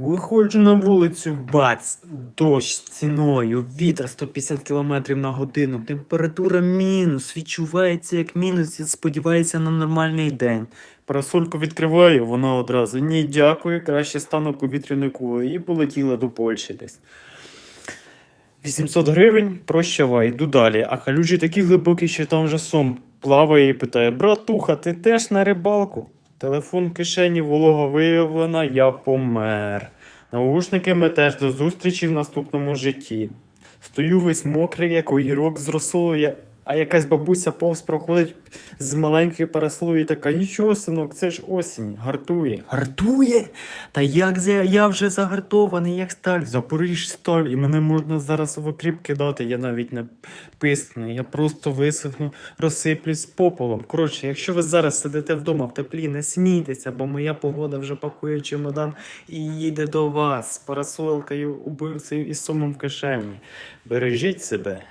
Виходжу на вулицю, бац, дощ ціною, вітер 150 км на годину, температура мінус, відчувається як мінус і сподівається на нормальний день. Парасольку відкриваю, вона одразу ні, дякую, краще стану повітряною кулею і полетіла до Польщі десь. 800 гривень, прощавай, йду далі. А калюжі такі глибокі, що там вже сом плаває і питає: Братуха, ти теж на рибалку? Телефон в кишені, волога виявлена, я помер. Наушники ми теж до зустрічі в наступному житті. Стою весь мокрий, як огірок з росою, а якась бабуся повз проходить з маленькою парасолою і така, нічого, синок, це ж осінь, гартує. Гартує? Та як же я вже загартований, як сталь, Запоріж сталь, і мене можна зараз в окріп кидати, я навіть не пискну, я просто висохну, розсиплюсь попелом. Коротше, якщо ви зараз сидите вдома в теплі, не смійтеся, бо моя погода вже пакує чемодан і їде до вас з парасолкою, убивцею і сумом в кишені. Бережіть себе.